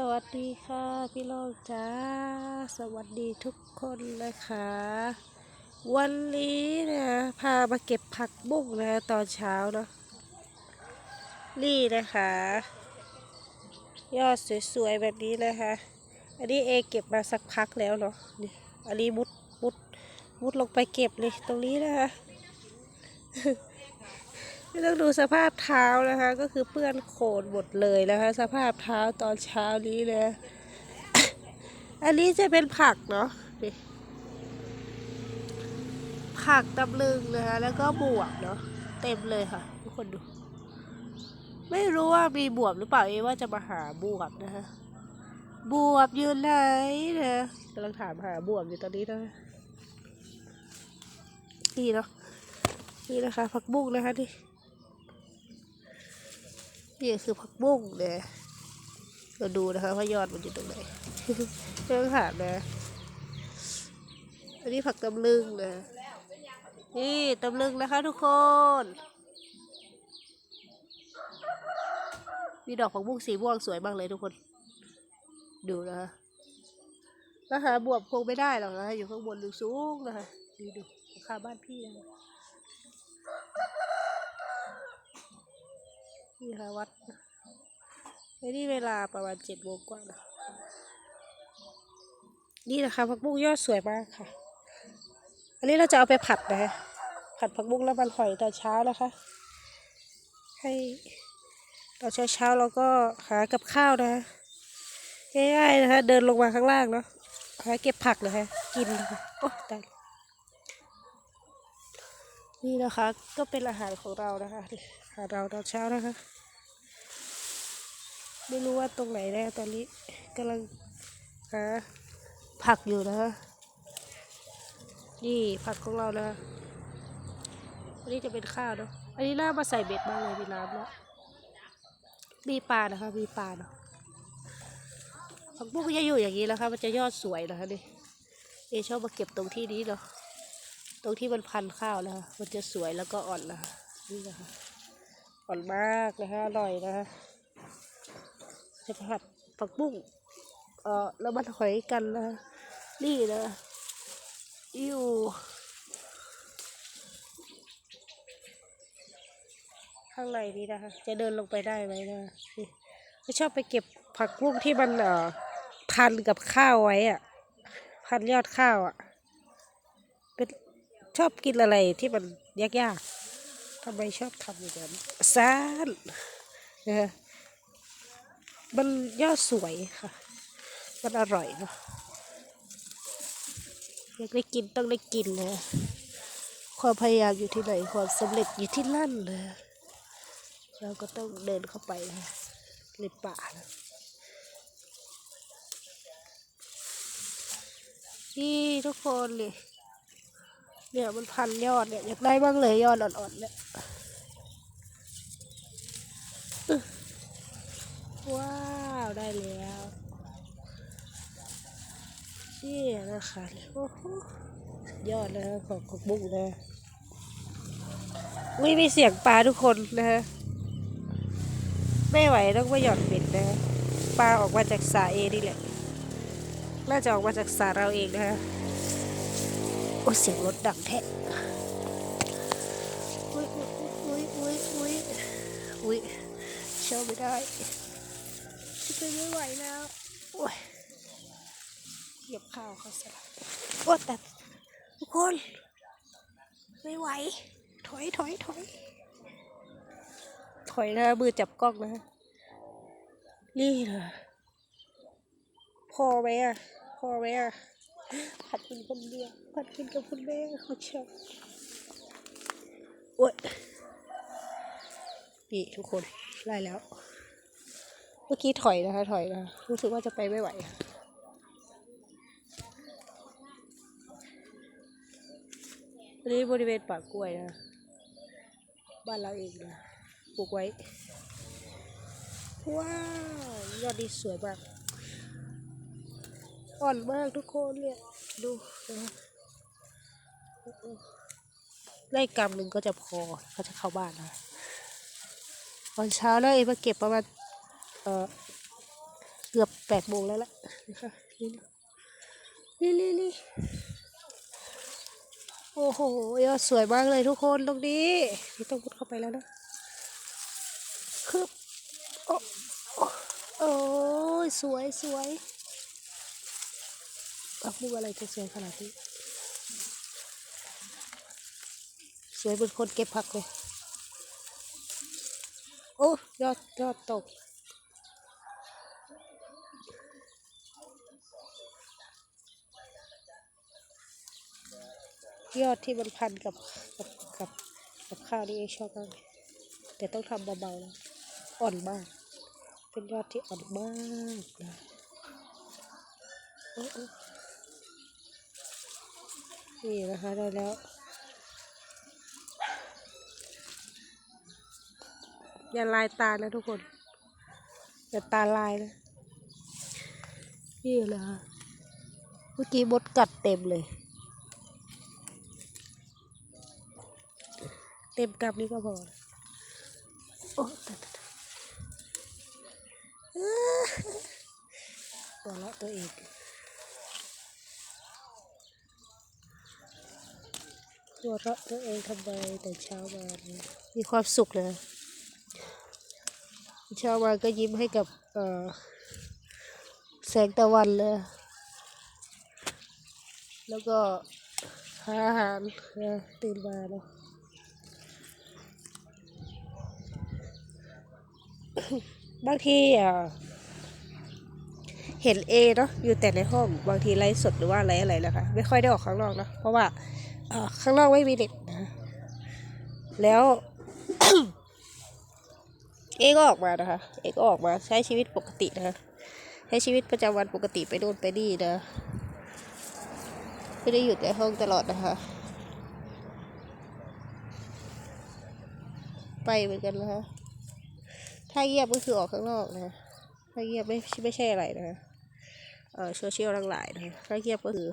สวัสดีค่ะพี่โลกจ้า สวัสดีทุกคนเลยค่ะวันนี้นะพามาเก็บผักบุ้งนะตอนเช้าเนาะนี่นะคะ ยอดสวยๆแบบนี้เลยค่ะอันนี้เอเก็บมาสักพักแล้วเนาะนี่อันนี้มุดมุดมุดลงไปเก็บเลยตรงนี้นะคะ ไม่ต้องดูสภาพเท้านะคะ ก็คือเปื้อนโคลนหมดเลยนะคะ สภาพเท้าตอนเช้านี้เลยอันนี้จะเป็นผักเนาะนี่ผักตำลึงนะคะ แล้วก็บวบเนาะเต็มเลยค่ะ ทุกคนดู ไม่รู้ว่ามีบวบหรือเปล่าเอว่าจะมาหาบวบนะคะบวบอยู่ไหนนะกำลังถามหาบวบอยู่ตอนนี้นะนี่เนาะนี่นะคะผักบุ้งนะคะนี่ นี่คือผักบุ้งเนี่ยเราดูนะคะว่ายอดมันอยู่ตรงไหนเรื่องหานะอันนี้ผักตำลึงนะนี่ตำลึงนะคะทุกคน มีดอกผักบุ้งสีม่วงสวยมากเลยทุกคน ดูนะคะแล้วหาบวบคงไม่ได้หรอกนะอยู่ข้างบนดูสูงนะคะดูดูราคาบ้านพี่นะคะ นี่ค่ะวัดในนี่เวลาประมาณเจ็ดโมงกว่านะนี่นะคะผักบุ้งยอดสวยมากค่ะ อันนี้เราจะเอาไปผัดนะคะผัดผักบุ้งแล้วมันหอยตอนเช้านะคะ ให้ตอนเช้าเช้าเราก็หากับข้าวนะคะง่ายๆนะคะเดินลงมาข้างล่างเนาะหาเก็บผักนะคะกินนะคะโอ้ตายนี่นะคะก็เป็นอาหารของเรานะคะ หาเราตอนเช้านะคะ ไม่รู้ว่าตรงไหนแน่ตอนนี้กำลังหาผักอยู่นะคะนี่ผักของเรานะอันนี้จะเป็นข้าวเนาะ อันนี้น่ามาใส่เบ็ดมากเลยมีน้ำแล้วมีปลานะคะ มีปลาเนาะผักบุ้งก็จะอยู่อย่างนี้แล้วค่ะมันจะยอดสวยนะคะนี่เอชอบมาเก็บตรงที่นี้เนาะ ตรงที่มันพันข้าวนะคะมันจะสวยแล้วก็อ่อนนะคะนี่นะคะ อ่อนมากนะคะอร่อยนะคะจะผัดผักบุ้งเอ่อแล้วมันหอยกันนะะนี่นะอยู่ข้างในนี้นะคะจะเดินลงไปได้ไหมนะนี่ไม่ชอบไปเก็บผักบุ้งที่มันเอ่อพันกับข้าวไว้อะพันยอดข้าวอะเป็นชอบกินอะไรที่มันยากๆ ทำไมชอบทำอย่างนั้นซานนะคะมันยอดสวยค่ะ มันอร่อยเนาะอยากได้กินต้องได้กินนะความพยายามอยู่ที่ไหนความสำเร็จอยู่ที่นั่นเลยเราก็ต้องเดินเข้าไปในป่านะนี่ทุกคนเลย เนี่ยมันพันยอดเนี่ยอยากได้บ้างเลยยอดอ่อนๆเนี่ยว้าวได้แล้วนี่นะคะโอ้โหยอดนะของของบุ้งนะไม่มีเสียงปลาทุกคนนะฮะไม่ไหวต้องไปหย่อนเบ็ดนะปลาออกมาจากสาเอนี่แหละน่าจะออกมาจากสาเราเองนะฮะ โอ้เสียงรถดังแท้อุ้ยอุ้ยอุ้ยอุ้ยอุ้ยเชื่อไม่ได้ฉันไปไม่ไหวแล้วโอ้ยเหยียบข้าวเขาสลับโอ้แต่ทุกคนไม่ไหว ถอยถอยถอยถอยนะมือจับกล้องนะนี่นะพอไหมอะพอไหมอะ ผัดกินคนเดียวผัดกินกับคุณแม่เขาชอบโอ้ยนี่ทุกคนไล่แล้ว เมื่อกี้ถอยนะคะ ถอยนะรู้สึกว่าจะไปไม่ไหวอันนี้บริเวณป่ากล้วยนะ บ้านเราเองนะปลูกไว้ ว้าว ยอดดีสวยมาก อ่อนมากทุกคนเนี่ย ดูนะไล่กำหนึ่งก็จะพอก็จะเข้าบ้านนะตอนเช้าแล้วเอมาเก็บประมาณเอ่อกือบแปดโมงแล้วล่ะนะคะนี่นี่นี่โอ้โหยอดสวยมากเลยทุกคนตรงนี้นี่ต้องมุดเข้าไปแล้วนะคึบโอ้โอ้โอ้ยสวยสวย ปักบุกอะไรจะสวยขนาดนี้สวยเป็นคนเก็บผักเลย โอ้ยอดยอดตกยอดที่มันพันกับกับกับกับข้าวนี่เองชอบมากแต่ต้องทำเบาๆนะอ่อนมาก เป็นยอดที่อ่อนมากนะโอ้โอ้ นี่นะคะได้แล้ว อย่าลายตานะทุกคน อย่าตาลายนะนี่เลยค่ะเมื่อกี้มดกัดเต็มเลย เต็มกำนี้ก็พอโอ้ตายตายตายอ้าตัวละตัวเอง ตัวเราะตัวเองทำไมแต่เช้ามาเนี่ยมีความสุขเลยเช้ามาก็ยิ้มให้กับแสงตะวันเลยแล้วก็หาอาหารนะตื่นมาเนาะบางทีอะเห็นเอเนาะอยู่แต่ในห้องบางทีไลฟ์สดหรือว่าอะไรอะไรนะคะ ไม่ค่อยได้ออกข้างนอกนะเพราะว่า ข้างนอกไม่มีเน็ตนะ แล้ว เอก็ออกมานะคะ เอก็ออกมาใช้ชีวิตปกตินะคะใช้ชีวิตประจำวันปกติไปโน่นไปนี่นะ ไม่ได้อยู่ในห้องตลอดนะคะ ไปเหมือนกันนะคะ ถ้าเงียบก็คือออกข้างนอกนะถ้าเงียบไม่ไม่ใช่อะไรนะคะเอ่อโซเชียลทั้งหลายนะถ้าเงียบก็คือ